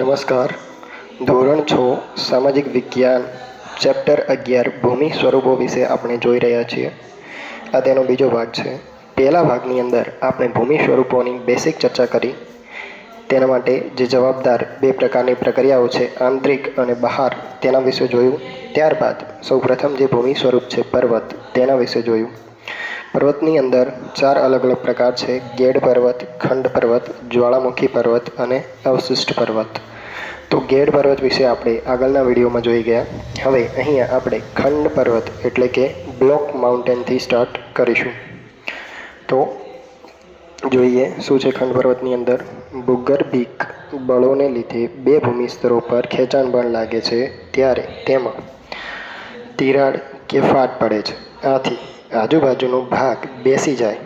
નમસ્કાર. ધોરણ છ, સામાજિક વિજ્ઞાન, ચેપ્ટર અગિયાર, ભૂમિ સ્વરૂપો વિશે આપણે જોઈ રહ્યા છીએ. આ તેનો બીજો ભાગ છે. પહેલા ભાગની અંદર આપણે ભૂમિ સ્વરૂપોની બેસિક ચર્ચા કરી. તેના માટે જે જવાબદાર બે પ્રકારની પ્રક્રિયાઓ છે, આંતરિક અને બહાર, તેના વિશે જોયું. ત્યારબાદ સૌપ્રથમ જે ભૂમિ સ્વરૂપ છે, પર્વત, તેના વિશે જોયું. પર્વતની અંદર ચાર અલગ અલગ પ્રકાર છે. ગેડ પર્વત, ખંડ પર્વત, જ્વાળામુખી પર્વત અને અવશિષ્ટ પર્વત. તો ગેડ પર્વત વિશે આપણે આગળના વિડીયોમાં જોઈ ગયા. હવે અહીંયા આપણે ખંડ પર્વત એટલે કે બ્લોક માઉન્ટેનથી સ્ટાર્ટ કરીશું. તો જોઈએ શું છે ખંડ પર્વતની અંદર. ભૂગર્ભિક બળોને લીધે બે ભૂમિ સ્તરો પર ખેંચાણ બળ લાગે છે. ત્યારે તેમાં તિરાડ કે ફાટ પડે છે. આથી આજુબાજુનો ભાગ બેસી જાય,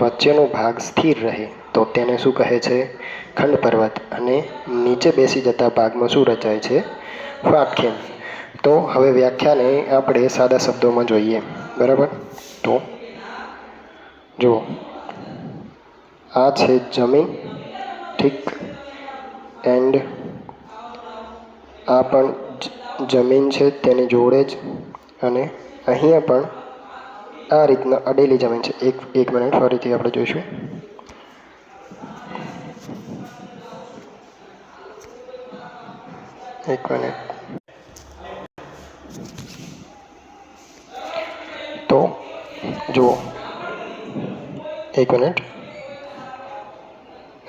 વચ્ચેનો ભાગ સ્થિર રહે, તો તેને શું કહે છે? ખંડ પર્વત. અને નીચે બેસી જતા ભાગમાં શું રચાય છે? ફાટખેમ તો હવે વ્યાખ્યાને આપણે સાદા શબ્દોમાં જોઈએ. બરાબર? તો જુઓ. આ છે જમીન. ઠીક. એન્ડ આ પણ જમીન છે, તેની જોડે જ. અને અહીંયા પણ આ રીતના અડેલી જમીન છે. એક એક મિનિટ ફરીથી આપણે જોઈશું. એક મિનિટ તો, જુઓ. એક મિનિટ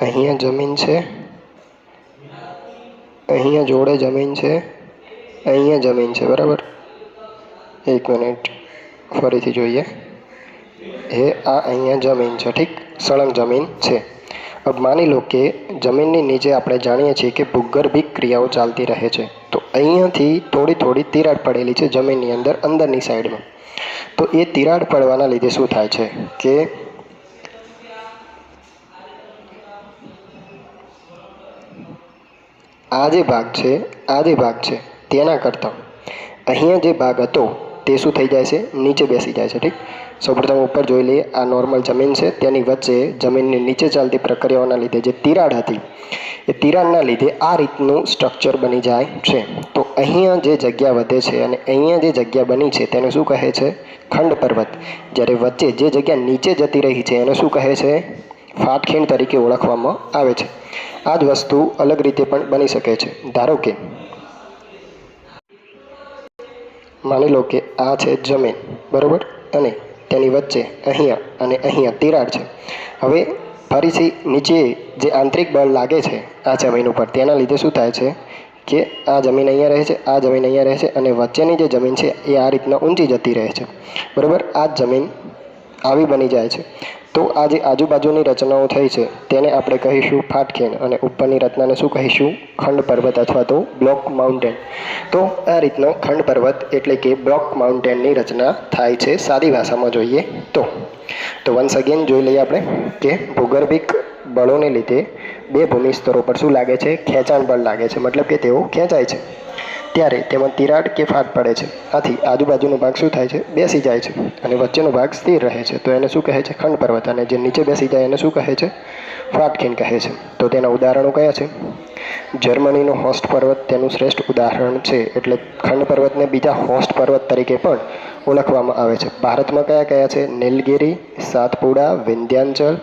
અહીંયા જમીન છે. અહીંયા જોડે જમીન છે. અહીંયા જમીન છે. બરાબર? એક મિનિટ ફરીથી જોઈએ. એ આ અહીંયા જમીન છે, ઠીક? સળંગ જમીન છે. હવે માની લો કે જમીનની નીચે આપણે જાણીએ છીએ કે ભૂગર્ભિક ક્રિયાઓ ચાલતી રહે છે. તો અહીંયાથી થોડી થોડી તિરાડ પડેલી છે જમીનની અંદર, અંદરની સાઈડમાં. તો એ તિરાડ પડવાના લીધે શું થાય છે કે આ જે ભાગ છે, આ જે ભાગ છે, તેના કરતાં અહીંયા જે ભાગ હતો તે શું થઈ જાય છે, નીચે બેસી જાય છે, ઠીક? સૌપ્રથમ ઉપર જોઈ લઈએ, આ નોર્મલ જમીન છે તેની વચ્ચે જમીનની નીચે ચાલતી પ્રક્રિયાઓના લીધે જે તિરાડ હતી, એ તિરાડના લીધે આ રીતનું સ્ટ્રક્ચર બની જાય છે. તો અહીંયા જે જગ્યા વધે છે અને અહીંયા જે જગ્યા બની છે, તેને શું કહે છે? ખંડ પર્વત. જ્યારે વચ્ચે જે જગ્યા નીચે જતી રહી છે, એને શું કહે છે? ફાટખીણ તરીકે ઓળખવામાં આવે છે. આ જ વસ્તુ અલગ રીતે પણ બની શકે છે. ધારો કે માની લો કે આ છે જમીન, બરોબર? અને તેની વચ્ચે અહીંયા અને અહીંયા તિરાડ છે. હવે ફરીથી નીચે જે આંતરિક બળ લાગે છે આ જમીન ઉપર, તેના લીધે શું થાય છે કે આ જમીન અહીંયા રહે છે, આ જમીન અહીંયા રહે છે અને વચ્ચેની જે જમીન છે એ આ રીતના ઊંચી જતી રહે છે. બરાબર? આ જમીન આવી બની જાય છે. તો આ જે આજુબાજુની રચનાઓ થઈ છે. તેને આપણે કહીશું ફાટખેન અને ઉપરની રચનાને શું કહીશું? ખંડ પર્વત અથવા તો બ્લોક માઉન્ટેન. તો આ રીતનો ખંડ પર્વત એટલે કે બ્લોક માઉન્ટેનની રચના થાય છે સાદી ભાષામાં જોઈએ તો. તો વન્સ અગેન જોઈ લઈએ આપણે કે ભૂગર્ભિક બળોને લીધે બે ભૂમિ સ્તરો પર શું લાગે છે? ખેંચાણ બળ લાગે છે. મતલબ કે તેઓ ખેંચાય છે. ત્યારે તેમાં તિરાડ કે ફાટ પડે છે. આથી આજુબાજુનો ભાગ શું થાય છે? બેસી જાય છે અને વચ્ચેનો ભાગ સ્થિર રહે છે. તો એને શું કહે છે? ખંડ પર્વત. અને જે નીચે બેસી જાય એને શું કહે છે? ફાટખીણ કહે છે. તો તેના ઉદાહરણો કયા છે? જર્મનીનો હોસ્ટ પર્વત તેનું શ્રેષ્ઠ ઉદાહરણ છે. એટલે ખંડ પર્વતને બીજા હોસ્ટ પર્વત તરીકે પણ ઓળખવામાં આવે છે. ભારતમાં કયા કયા છે? નીલગિરી, સાતપુડા, વિંધ્યાંચલ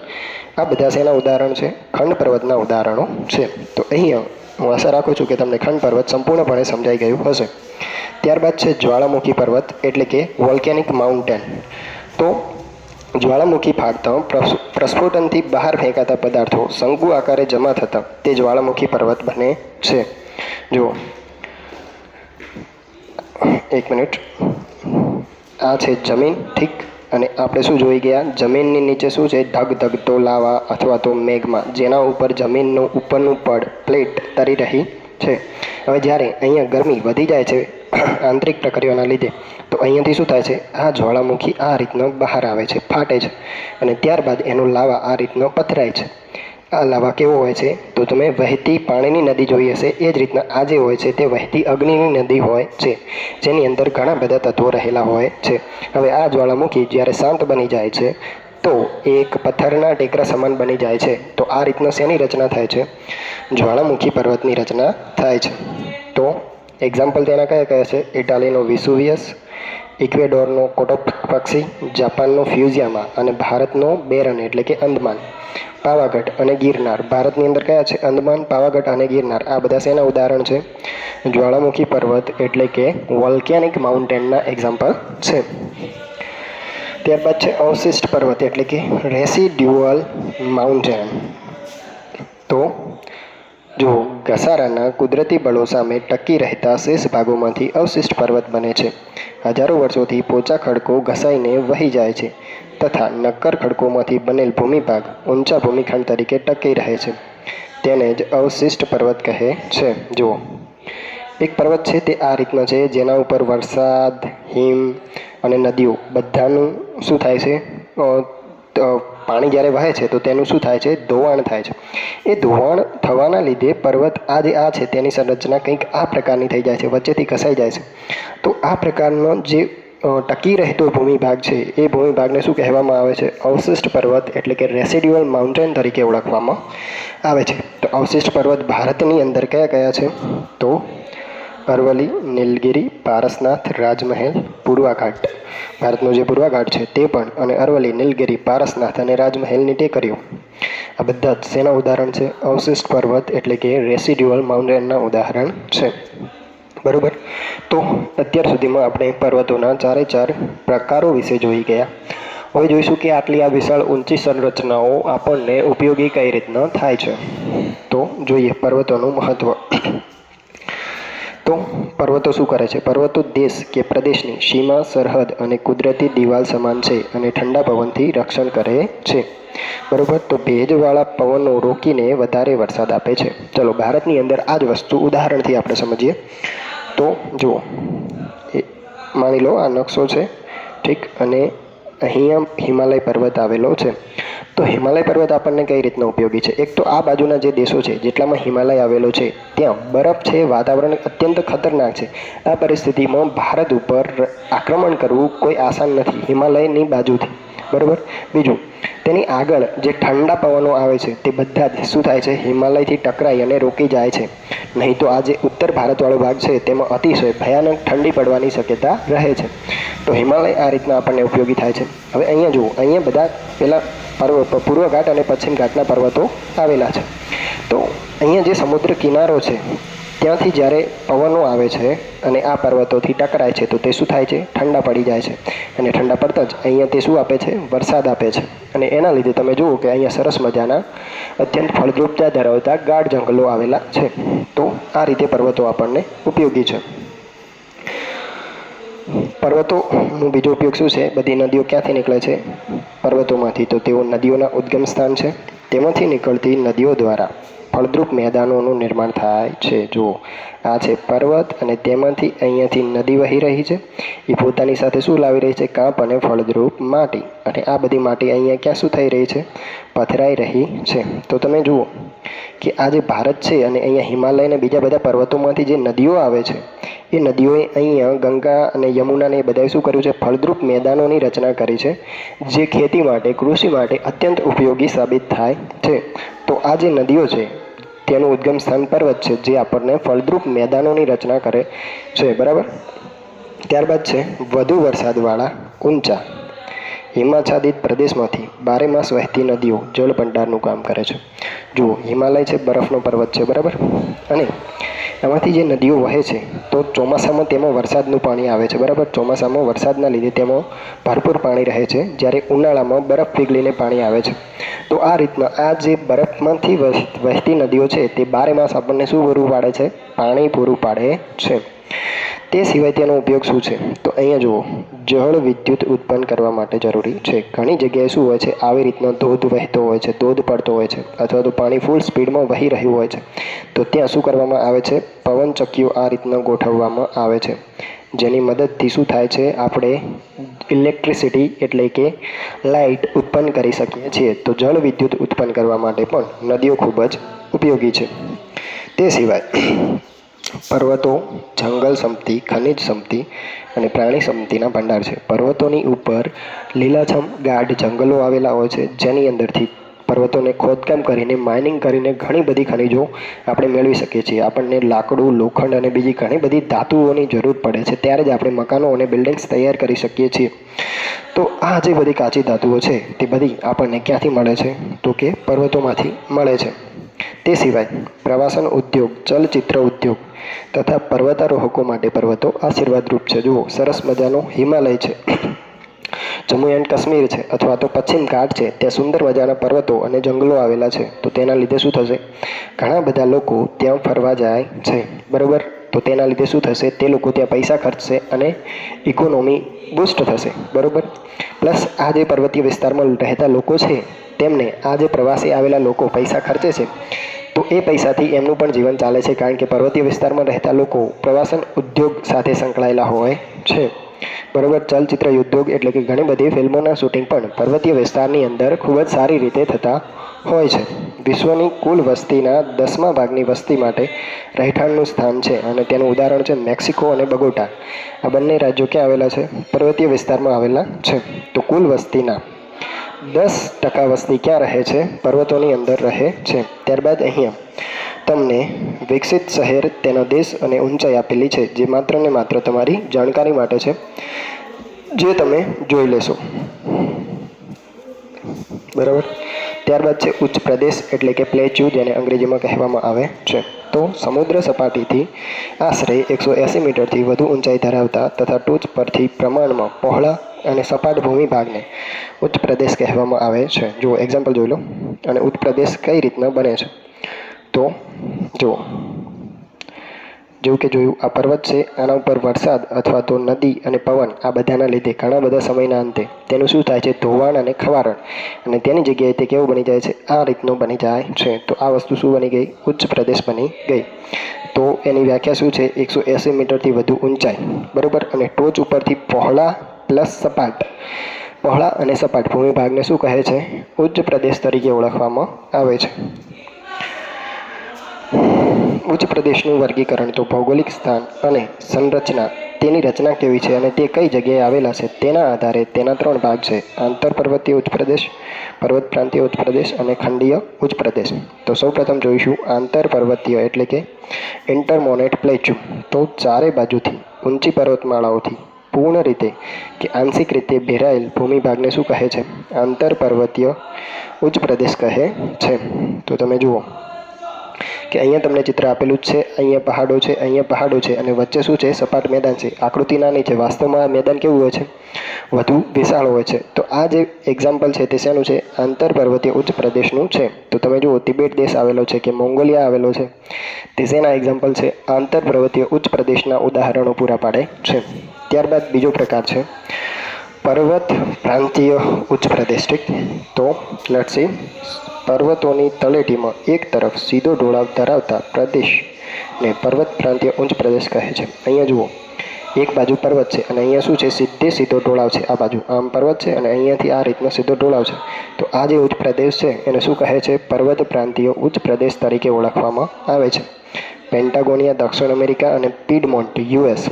આ બધા શેના ઉદાહરણ છે. ખંડ પર્વતના ઉદાહરણો છે. તો અહીંયા હું આશા રાખું છું કે તમને ખંડ પર્વત સંપૂર્ણપણે સમજાઈ ગયું હશે. ત્યારબાદ છે જ્વાળામુખી પર્વત, એટલે કે વોલ્કેનિક માઉન્ટેન તો જ્વાળામુખી ફાટતા પ્રસ- પ્રસ્ફોટનથી બહાર ફેંકાતા પદાર્થો શંકુ આકારે જમા થતા તે જ્વાળામુખી પર્વત બને છે. જુઓ. એક મિનિટ. આ છે જમીન, ઠીક. અને આપણે શું જોઈ ગયા? જમીનની નીચે શું છે? ધગ ધગતો લાવા અથવા તો મેઘમાં, જેના ઉપર જમીનનું ઉપરનું પડ, પ્લેટ તરી રહી છે. હવે જ્યારે અહીંયા ગરમી વધી જાય છે આંતરિક પ્રક્રિયાના લીધે, તો અહીંયાથી શું થાય છે? આ જ્વાળામુખી આ રીતનો બહાર આવે છે, ફાટે છે અને ત્યારબાદ એનો લાવા આ રીતનો પથરાય છે. લાવા કેવો હોય છે? તો તમે વહેતી પાણીની નદી જોઈ હશે. એ જ રીતના આ જે હોય છે તે વહેતી અગ્નિની નદી હોય છે. જેની અંદર ઘણા બધા તત્વો રહેલા હોય છે. હવે આ જ્વાળામુખી જ્યારે શાંત બની જાય છે, તો એક પથ્થરના ટેકરા સમાન બની જાય છે. તો આ રીતના શેની રચના થાય છે? જ્વાળામુખી પર્વતની રચના થાય છે. તો એક્ઝામ્પલ તેના કયા કયા છે? ઇટાલીનો વિસુવિયસ ઇક્વેડોરનો કોટોપ પક્ષી, જાપાનનો ફ્યુઝિયામા અને ભારતનો બેરન એટલે કે અંદમાન. પાવાગઢ અને ગિરનાર. ભારતની અંદર કયા છે? અંદમાન, પાવાગઢ અને ગિરનાર. આ બધા શેના ઉદાહરણ છે? જ્વાળામુખી પર્વત એટલે કે વોલ્કેનિક માઉન્ટેનના એક્ઝામ્પલ છે. ત્યારબાદ છે અવશિષ્ટ પર્વત એટલે કે રેસિડ્યુઅલ માઉન્ટેન. તો જો ઘસારાના કુદરતી બળો સામે ટકી રહેતા શેષ ભાગોમાંથી અવશિષ્ટ પર્વત બને છે. હજારો વર્ષોથી પોચા ખડકો ઘસાઈને વહી જાય છે તથા નક્કર ખડકોમાંથી બનેલ ભૂમિભાગ ઊંચા ભૂમિખંડ તરીકે ટકી રહે છે. તેને જ અવશિષ્ટ પર્વત કહે છે. જુઓ. એક પર્વત છે તે આ રીતનો છે જેના ઉપર વરસાદ, હિમ અને નદીઓ બધાનું શું થાય છે? પાણી જ્યારે વહે છે, તો તેનું શું થાય છે? ધોવાણ થાય છે. એ ધોવાણ થવાના લીધે પર્વત આ જે, આ છે, તેની સંરચના કંઈક આ પ્રકારની થઈ જાય છે, વચ્ચેથી ઘસાઈ જાય છે. તો આ પ્રકારનો જે ટકી રહેતો ભૂમિભાગ છે, એ ભૂમિભાગને શું કહેવામાં આવે છે? અવશિષ્ટ પર્વત એટલે કે રેસિડ્યુઅલ માઉન્ટેન તરીકે ઓળખવામાં આવે છે. તો અવશિષ્ટ પર્વત ભારતની અંદર કયા કયા છે? તો અરવલ્લી, નીલગિરી, પારસનાથ, રાજમહેલ પૂર્વાઘાટ ભારતનો જે પૂર્વાઘાટ છે તે પણ અને અરવલ્લી, નીલગિરી, પારસનાથ અને રાજમહેલની ટેકરીઓ. આ બધા જ શેના ઉદાહરણ છે. અવશિષ્ટ પર્વત એટલે કે રેસિડ્યુઅલ માઉન્ટેનના ઉદાહરણ છે. બરોબર? તો અત્યાર સુધીમાં આપણે પર્વતોના ચારે ચાર પ્રકારો વિશે જોઈ ગયા. હવે જોઈશું કે આટલી આ વિશાળ ઊંચી સંરચનાઓ આપણને ઉપયોગી કઈ રીતના થાય છે. તો જોઈએ પર્વતોનું મહત્ત્વ તો પર્વતો શું કરે છે? પર્વતો દેશ કે પ્રદેશની સીમા, સરહદ અને કુદરતી દિવાલ સમાન છે અને ઠંડા પવનથી રક્ષણ કરે છે. બરોબર? તો ભેજવાળા પવનો રોકીને વધારે વરસાદ આપે છે. ચલો, ભારતની અંદર આ જ વસ્તુ ઉદાહરણથી આપણે સમજીએ. તો જુઓ, એ માની લો આ નકશો છે, ઠીક? અને અહીંયા હિમાલય પર્વત આવેલો છે. તો હિમાલય પર્વત આપણને કઈ રીતના ઉપયોગી છે? એક તો આ બાજુના જે દેશો છે, જેટલામાં હિમાલય આવેલો છે, ત્યાં બરફ છે, વાતાવરણ અત્યંત ખતરનાક છે. આ પરિસ્થિતિમાં ભારત ઉપર આક્રમણ કરવું કોઈ આસાન નથી, હિમાલયની બાજુથી. બરોબર? બીજું, તેની આગળ જે ઠંડા પવનો આવે છે, તે બધા જ શું થાય છે? હિમાલયથી ટકરાઈ અને રોકી જાય છે. નહીં તો આ જે ઉત્તર ભારતવાળો ભાગ છે, તેમાં અતિશય ભયાનક ઠંડી પડવાની શક્યતા રહે છે. તો હિમાલય આ રીતના આપણને ઉપયોગી થાય છે. હવે અહીંયા જુઓ, અહીંયા બધા પેલા પર્વ પૂર્વ ઘાટ અને પશ્ચિમ ઘાટના પર્વતો આવેલા છે. તો અહીંયા જે સમુદ્ર કિનારો છે, ત્યાંથી જ્યારે પવનો આવે છે અને આ પર્વતોથી ટકરાય છે, તો તે શું થાય છે? ઠંડા પડી જાય છે. અને ઠંડા પડતા જ અહીંયા તે શું આપે છે? વરસાદ આપે છે. અને એના લીધે તમે જુઓ કે અહીંયા સરસ મજાના અત્યંત ફળદ્રુપતા ધરાવતા ગાઢ જંગલો આવેલા છે. તો આ રીતે પર્વતો આપણને ઉપયોગી છે. પર્વતોનો બીજો ઉપયોગ શું છે? બધી નદીઓ ક્યાંથી નીકળે છે? પર્વતોમાંથી તો તેઓ નદીઓના ઉદ્ગમ સ્થાન છે. તેમાંથી નીકળતી નદીઓ દ્વારા ફળદ્રુપ મેદાનોનું નિર્માણ થાય છે. જુઓ, આ છે પર્વત અને તેમાંથી અહીંયાથી નદી વહી રહી છે. એ પોતાની સાથે શું લાવી રહી છે? કાંપ અને ફળદ્રુપ માટી. અને આ બધી માટી અહીંયા ક્યાં શું થઈ રહી છે? પથરાઈ રહી છે. તો તમે જુઓ કે આ જે ભારત છે અને અહીંયા હિમાલય અને બીજા બધા પર્વતોમાંથી જે નદીઓ આવે છે, એ નદીઓએ અહીંયા ગંગા અને યમુનાને એ બધાએ શું કર્યું છે? ફળદ્રુપ મેદાનોની રચના કરી છે, જે ખેતી માટે, કૃષિ માટે અત્યંત ઉપયોગી સાબિત થાય છે. તો આ જે નદીઓ છે તેનું ઉદ્ગમ સ્થાન પર્વત છે, જે આપણને ફળદ્રુપ મેદાનોની રચના કરે છે, બરાબર? ત્યારબાદ છે, વધુ વરસાદવાળા ઊંચા. હિમાચ્છાદિત પ્રદેશમાંથી બારે માસ વહેતી નદીઓ જળ ભંડારનું કામ કરે છે. જુઓ, હિમાલય છે, બરફનો પર્વત છે, બરાબર? અને એમાંથી જે નદીઓ વહે છે, તો ચોમાસામાં તેમાં વરસાદનું પાણી આવે છે, બરાબર? ચોમાસામાં વરસાદના લીધે તેમાં ભરપૂર પાણી રહે છે, જ્યારે ઉનાળામાં બરફ પીગળીને પાણી આવે છે. તો આ રીતના આ જે બરફમાંથી વહ- વહેતી નદીઓ છે, તે બારે માસ આપણને શું પૂરું પાડે છે? પાણી પૂરું પાડે છે. તે સિવાય તેનો ઉપયોગ શું છે? તો અહીંયા જુઓ, જળ વિદ્યુત ઉત્પન્ન કરવા માટે જરૂરી છે. ઘણી જગ્યાએ શું હોય છે? આવી રીતનો ધોધ વહેતો હોય છે, ધોધ પડતો હોય છે, અથવા તો પાણી ફૂલ સ્પીડમાં વહી રહ્યું હોય છે. તો ત્યાં શું કરવામાં આવે છે? પવનચક્કીઓ આ રીતના ગોઠવવામાં આવે છે. જેની મદદથી શું થાય છે? આપણે ઇલેક્ટ્રિસિટી એટલે કે લાઇટ ઉત્પન્ન કરી શકીએ છીએ. તો જળ વિદ્યુત ઉત્પન્ન કરવા માટે પણ નદીઓ ખૂબ જ ઉપયોગી છે. તે સિવાય પર્વતો, જંગલ સંપત્તિ ખનિજ સંપત્તિ અને પ્રાણી સંપત્તિના ભંડાર છે. પર્વતોની ઉપર લીલાછમ ગાઢ જંગલો આવેલા હોય છે, જેની અંદરથી પર્વતોને ખોદકામ કરીને માઇનિંગ કરીને ઘણી બધી ખનિજો આપણે મેળવી શકીએ છીએ. આપણને લાકડું, લોખંડ અને બીજી ઘણી બધી ધાતુઓની જરૂર પડે છે. ત્યારે જ આપણે મકાનો અને બિલ્ડિંગ્સ તૈયાર કરી શકીએ છીએ. તો આ જે બધી કાચી ધાતુઓ છે, તે બધી આપણને ક્યાંથી મળે છે? તો કે પર્વતોમાંથી મળે છે. તે સિવાય પ્રવાસન ઉદ્યોગ, ચલચિત્ર ઉદ્યોગ તથા પર્વતારોહકો માટે પર્વતો આશીર્વાદરૂપ છે. જુઓ, સરસ મજાનો હિમાલય છે. જમ્મુ એન્ડ કાશ્મીર છે અથવા તો પશ્ચિમ ઘાટ છે. ત્યાં સુંદર મજાના પર્વતો અને જંગલો આવેલા છે. તો તેના લીધે શું થશે? ઘણા બધા લોકો ત્યાં ફરવા જાય છે. બરાબર? તો તેના લીધે શું થશે? તે લોકો ત્યાં પૈસા ખર્ચશે અને ઇકોનોમી બુસ્ટ થશે. બરાબર? પ્લસ આ જે પર્વતીય વિસ્તારમાં રહેતા લોકો છે તેમને આ જે પ્રવાસી આવેલા લોકો પૈસા ખર્ચે છે, તો એ પૈસાથી એમનું પણ જીવન ચાલે છે, કારણ કે પર્વતીય વિસ્તારમાં રહેતા લોકો પ્રવાસન ઉદ્યોગ સાથે સંકળાયેલા હોય છે. બરોબર, ચલચિત્ર ઉદ્યોગ એટલે કે ઘણી બધી ફિલ્મોના શૂટિંગ પણ પર્વતીય વિસ્તારની અંદર ખૂબ જ સારી રીતે થતા હોય છે. વિશ્વની કુલ વસ્તીના દસમા ભાગની વસ્તી માટે રહેઠાણનું સ્થાન છે અને તેનું ઉદાહરણ છે મેક્સિકો અને બગોટા. આ બંને રાજ્યો ક્યાં આવેલા છે? પર્વતીય વિસ્તારમાં આવેલા છે. તો કુલ વસ્તીના દસ ટકા વસ્તી ક્યાં રહે છે? પર્વતોની અંદર રહે છે. ત્યારબાદ અહીંયા. તમને વિકસિત શહેર, તેનો દેશ અને ઊંચાઈ આપેલી છે, જે માત્ર ને માત્ર તમારી જાણકારી માટે છે, જે તમે જોઈ લેશો. બરાબર? ત્યારબાદ છે ઉચ્ચ પ્રદેશ, એટલે કે પ્લેચ્યુ જેને અંગ્રેજીમાં કહેવામાં આવે છે. તો સમુદ્ર સપાટીથી આશરે એકસો એંસી મીટરથી વધુ ઊંચાઈ ધરાવતા તથા ટોચ પરથી પ્રમાણમાં પહોળા અને સપાટ ભૂમિ ભાગને ઉચ્ચ પ્રદેશ કહેવામાં આવે છે. જુઓ એક્ઝામ્પલ જોઈ લો. અને ઉચ્ચપ્રદેશ કઈ રીતના બને છે? તો, જુઓ. જેવું કે જોયું, આ પર્વત છે, આના ઉપર વરસાદ અથવા તો નદી અને પવન, આ બધાના લીધે ઘણા બધા સમયના અંતે તેનું શું થાય છે? ધોવાણ અને ખવારણ. અને તેની જગ્યાએ તે કેવું બની જાય છે? આ રીતનું બની જાય છે. તો આ વસ્તુ શું બની ગઈ? ઉચ્ચ પ્રદેશ બની ગઈ. તો એની વ્યાખ્યા શું છે? એકસો એંસી મીટરથી વધુ ઊંચાઈ. બરાબર? અને ટોચ ઉપરથી પહોળા પ્લસ સપાટ. પહોળા અને સપાટ ભૂમિ ભાગને શું કહે છે? ઉચ્ચ પ્રદેશ તરીકે ઓળખવામાં આવે છે. ઉચ્ચ પ્રદેશનું વર્ગીકરણ તો ભૌગોલિક સ્થાન અને સંરચના તેની રચના કેવી છે અને તે કઈ જગ્યાએ આવેલા છે તેના આધારે તેના ત્રણ ભાગ છે. આંતર પર્વતીય ઉચ્ચ પ્રદેશ, પર્વત પ્રાંતીય ઉચ્ચ પ્રદેશ અને ખંડીય ઉચ્ચ પ્રદેશ. તો સૌપ્રથમ જોઈશું આંતર પર્વતીય એટલે કે ઇન્ટરમોનેટ પ્લેચ્યુ. તો ચારે બાજુથી ઊંચી પર્વતમાળાઓથી પૂર્ણ રીતે કે આંશિક રીતે ભેરાયેલ ભૂમિ ભાગને શું કહે છે? આંતર પર્વતીય ઉચ્ચ પ્રદેશ કહે છે. તો તમે જુઓ કે અહીંયા તમને ચિત્ર આપેલું જ છે. અહીંયા પહાડો છે, અહીંયા પહાડો છે અને વચ્ચે શું છે? સપાટ મેદાન છે. આકૃતિ નાની છે. વાસ્તવમાં આ મેદાન કેવું હોય છે? વધુ વિશાળ હોય છે. તો આ જે એક્ઝામ્પલ છે તે શેનું છે? આંતર પર્વતીય ઉચ્ચ પ્રદેશનું છે. તો તમે જુઓ, તિબેટ દેશ આવેલો છે કે મોંગોલિયા આવેલો છે. તે શેના એક્ઝામ્પલ છે? આંતર પર્વતીય ઉચ્ચ પ્રદેશના ઉદાહરણો પૂરા પાડે છે. ત્યારબાદ બીજો પ્રકાર છે. પર્વત પ્રાંતીય ઉચ્ચ પ્રદેશ તો લેટ્સ સી પર્વતોની તળેટીમાં એક તરફ સીધો ઢોળાવ ધરાવતા પ્રદેશને પર્વત પ્રાંતીય ઉચ્ચ પ્રદેશ કહે છે. અહીંયા જુઓ, એક બાજુ પર્વત છે અને અહીંયા શું છે? સીધે સીધો ઢોળાવ છે આ બાજુ. આમ પર્વત છે અને અહીંયાથી આ રીતનો સીધો ઢોળાવ છે. તો આ જે ઉચ્ચ પ્રદેશ છે, એને શું કહે છે? પર્વત પ્રાંતીય ઉચ્ચ પ્રદેશ તરીકે ઓળખવામાં આવે છે. પેન્ટાગોનિયા, દક્ષિણ અમેરિકા અને પીડમોન્ટ યુએસ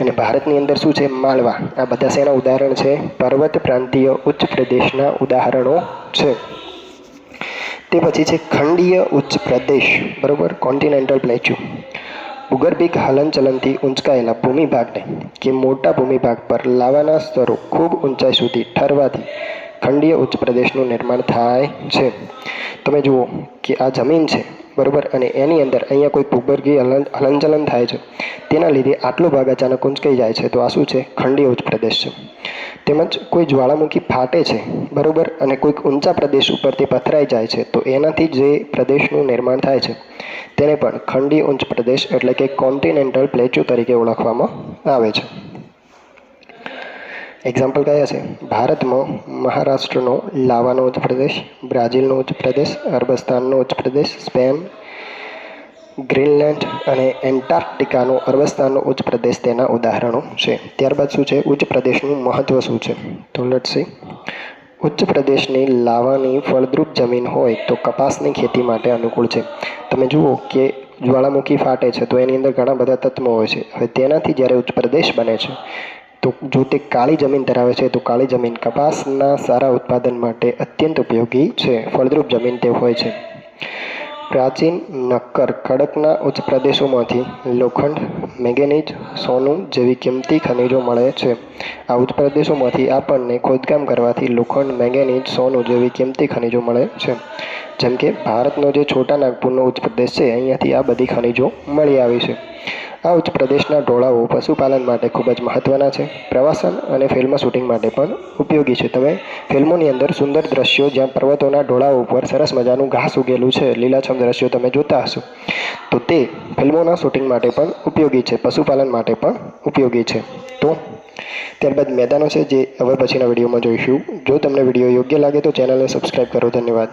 અને ભારતની અંદર શું છે? માળવા આ બધા શેના ઉદાહરણ છે? પર્વત પ્રાંતીય ઉચ્ચ પ્રદેશના ઉદાહરણો છે. તે પછી છે ખંડીય ઉચ્ચ પ્રદેશ. બરોબર? કોન્ટિનેન્ટલ પ્લેચ્યુ ભૂગર્ભિક હલનચલનથી ઊંચકાયેલા ભૂમિભાગને કે મોટા ભૂમિભાગ પર લાવાના સ્તરો ખૂબ ઊંચાઈ સુધી ઠરવાથી ખંડીય ઉચ્ચ પ્રદેશનું નિર્માણ થાય છે. તમે જુઓ કે આ જમીન છે. બરોબર? અને એની અંદર અહીંયા કોઈ ભૂગર્ભીય હલન, હલનચલન થાય છે. તેના લીધે આટલો ભાગ અચાનક ઊંચકાઈ જાય છે. તો આ શું છે? ખંડીય ઉચ્ચ પ્રદેશ છે. તેમજ કોઈ જ્વાળામુખી ફાટે છે, બરોબર? અને કોઈક ઊંચા પ્રદેશ ઉપર તે પથરાઈ જાય છે, તો એનાથી જે પ્રદેશનું નિર્માણ થાય છે, તેને પણ ખંડીય ઉચ્ચ પ્રદેશ એટલે કે કોન્ટિનેન્ટલ પ્લેચ્યુ તરીકે ઓળખવામાં આવે છે. એક્ઝામ્પલ કયા છે? ભારતમાં મહારાષ્ટ્રનો લાવાનો ઉચ્ચ પ્રદેશ, બ્રાઝિલનો ઉચ્ચ પ્રદેશ, અરબસ્તાનનો ઉચ્ચ પ્રદેશ, સ્પેન, ગ્રીનલેન્ડ અને એન્ટાર્કટિકાનો, અરબસ્તાનનો ઉચ્ચ પ્રદેશ તેના ઉદાહરણો છે. ત્યારબાદ શું છે? ઉચ્ચ પ્રદેશનું મહત્ત્વ શું છે? તો લેટ્સ સી ઉચ્ચ પ્રદેશની લાવાની ફળદ્રુપ જમીન હોય તો કપાસની ખેતી માટે અનુકૂળ છે. તમે જુઓ કે જ્વાળામુખી ફાટે છે તો એની અંદર ઘણા બધા તત્વો હોય છે. હવે તેનાથી જ્યારે ઉચ્ચ પ્રદેશ બને છે તો જો તે કાળી જમીન ધરાવે છે, તો કાળી જમીન કપાસના સારા ઉત્પાદન માટે અત્યંત ઉપયોગી છે. ફળદ્રુપ જમીન તે હોય છે. પ્રાચીન નક્કર ખડકના ઉચ્ચ પ્રદેશોમાંથી લોખંડ, મેંગેનીઝ, સોનું જેવી કિંમતી ખનિજો મળે છે. આ ઉચ્ચ પ્રદેશોમાંથી આપણને ખોદકામ કરવાથી લોખંડ, મેંગેનીઝ, સોનું જેવી કિંમતી ખનિજો મળે છે. જેમ કે ભારતનો જે છોટા નાગપુરનો ઉચ્ચ પ્રદેશ છે, અહીંયાથી આ બધી ખનિજો મળી આવી છે. આ ઉચ્ચ પ્રદેશના ઢોળાવો પશુપાલન માટે ખૂબ જ મહત્ત્વના છે. પ્રવાસન અને ફિલ્મ શૂટિંગ માટે પણ ઉપયોગી છે. તમે ફિલ્મોની અંદર સુંદર દ્રશ્યો જ્યાં પર્વતોના ઢોળાવો ઉપર સરસ મજાનું ઘાસ ઉગેલું છે, લીલાછમ દ્રશ્યો તમે જોતા હશો. તો તે ફિલ્મોના શૂટિંગ માટે પણ ઉપયોગી છે, પશુપાલન માટે પણ ઉપયોગી છે. તો ત્યારબાદ મેદાનો છે, જે હવે પછીના વિડીયોમાં જોઈશું. જો તમને વીડિયો યોગ્ય લાગે તો ચેનલને સબસ્ક્રાઈબ કરો. ધન્યવાદ.